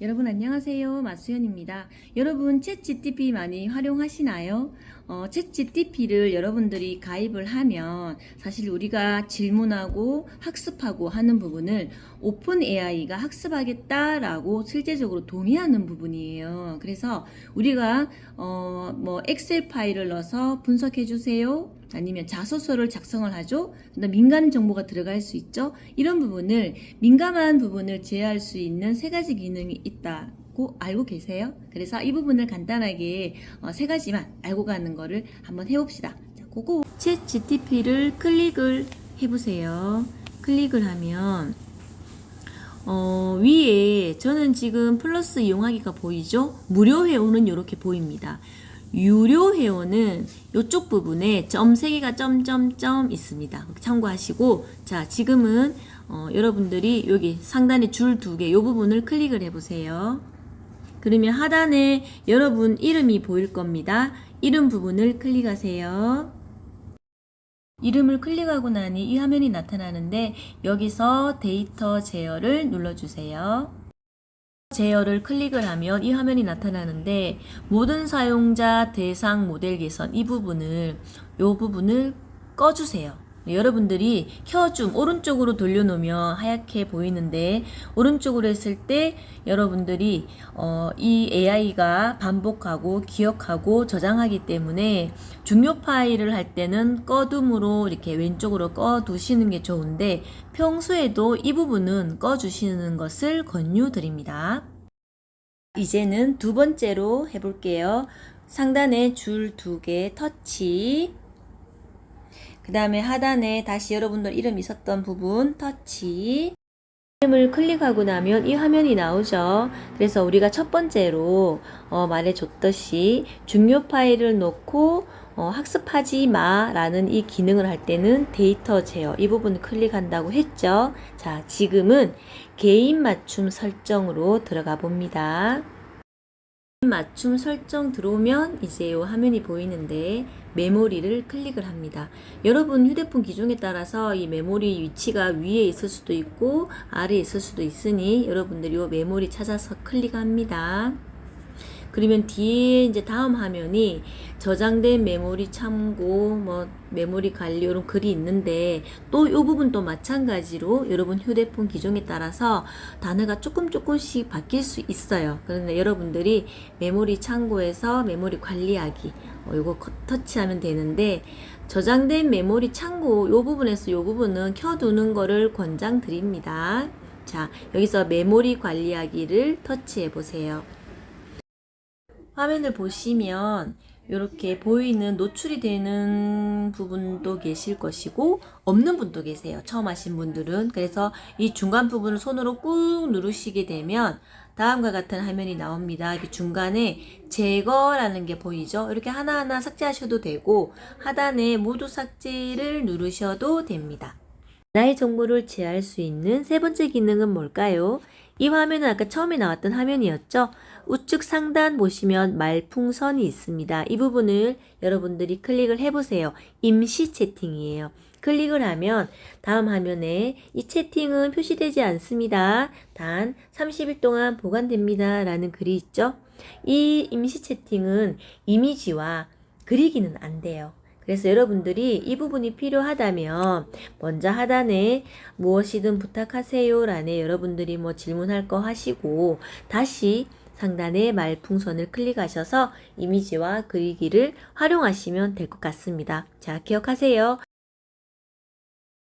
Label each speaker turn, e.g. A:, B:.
A: 여러분 안녕하세요. 마수연입니다. 여러분 챗GTP 많이 활용하시나요? 어, 챗GTP를 여러분들이 가입을 하면 사실 우리가 질문하고 학습하고 하는 부분을 오픈 AI가 학습하겠다 라고 실제적으로 동의하는 부분이에요. 그래서 우리가 어, 뭐 엑셀 파일을 넣어서 분석해 주세요. 아니면 자소서를 작성을 하죠. 민감 정보가 들어갈 수 있죠. 이런 부분을 민감한 부분을 제어할 수 있는 세 가지 기능이 있다고 알고 계세요? 그래서 이 부분을 간단하게 어, 세 가지만 알고 가는 거를 한번 해봅시다. 자, 그거 챗 GTP를 클릭을 해보세요. 클릭을 하면 어, 위에 저는 지금 플러스 이용하기가 보이죠? 무료 회원은 이렇게 보입니다. 유료 회원은 이쪽 부분에 점 3개가 점점점 있습니다. 참고하시고 자 지금은 어, 여러분들이 여기 상단에 줄 두 개 이 부분을 클릭을 해보세요. 그러면 하단에 여러분 이름이 보일 겁니다. 이름 부분을 클릭하세요. 이름을 클릭하고 나니 이 화면이 나타나는데 여기서 데이터 제어를 눌러주세요. 제어를 클릭을 하면 이 화면이 나타나는데 모든 사용자 대상 모델 개선 이 부분을 이 부분을 꺼주세요. 여러분들이 켜줌 오른쪽으로 돌려놓으면 하얗게 보이는데 오른쪽으로 했을 때 여러분들이 어, 이 AI가 반복하고 기억하고 저장하기 때문에 중요 파일을 할 때는 꺼둠으로 이렇게 왼쪽으로 꺼두시는 게 좋은데 평소에도 이 부분은 꺼주시는 것을 권유드립니다. 이제는 두 번째로 해볼게요. 상단에 줄 두 개 터치 그 다음에 하단에 다시 여러분들 이름 있었던 부분 터치 이름을 클릭하고 나면 이 화면이 나오죠. 그래서 우리가 첫 번째로 어, 말해줬듯이 중요 파일을 놓고 어, 학습하지 마 라는 이 기능을 할 때는 데이터 제어 이 부분 클릭한다고 했죠. 자, 지금은 개인 맞춤 설정으로 들어가 봅니다. 맞춤 설정 들어오면 이제 이 화면이 보이는데 메모리를 클릭을 합니다. 여러분 휴대폰 기종에 따라서 이 메모리 위치가 위에 있을 수도 있고 아래에 있을 수도 있으니 여러분들이 이 메모리 찾아서 클릭합니다. 그러면 뒤에 이제 다음 화면이 저장된 메모리 참고 뭐 메모리 관리 이런 글이 있는데 또 이 부분도 마찬가지로 여러분 휴대폰 기종에 따라서 단어가 조금 조금씩 바뀔 수 있어요. 그런데 여러분들이 메모리 창고에서 메모리 관리하기 어, 커- 터치하면 되는데 저장된 메모리 창고 요 부분에서 요 부분은 켜두는 거를 권장드립니다. 자 여기서 메모리 관리하기를 터치해 보세요. 화면을 보시면 이렇게 보이는 노출이 되는 부분도 계실 것이고 없는 분도 계세요. 처음 하신 분들은 그래서 이 중간 부분을 손으로 꾹 누르시게 되면 다음과 같은 화면이 나옵니다. 이렇게 중간에 제거라는 게 보이죠? 이렇게 하나하나 삭제하셔도 되고 하단에 모두 삭제를 누르셔도 됩니다. 나의 정보를 제할 수 있는 세 번째 기능은 뭘까요? 이 화면은 아까 처음에 나왔던 화면이었죠? 우측 상단 보시면 말풍선이 있습니다. 이 부분을 여러분들이 클릭을 해보세요. 임시 채팅이에요. 클릭을 하면 다음 화면에 이 채팅은 표시되지 않습니다. 단 30일 동안 보관됩니다. 라는 글이 있죠? 이 임시 채팅은 이미지와 그리기는 안 돼요. 그래서 여러분들이 이 부분이 필요하다면 먼저 하단에 무엇이든 부탁하세요 란에 여러분들이 뭐 질문할 거 하시고 다시 상단에 말풍선을 클릭하셔서 이미지와 그리기를 활용하시면 될 것 같습니다. 자, 기억하세요.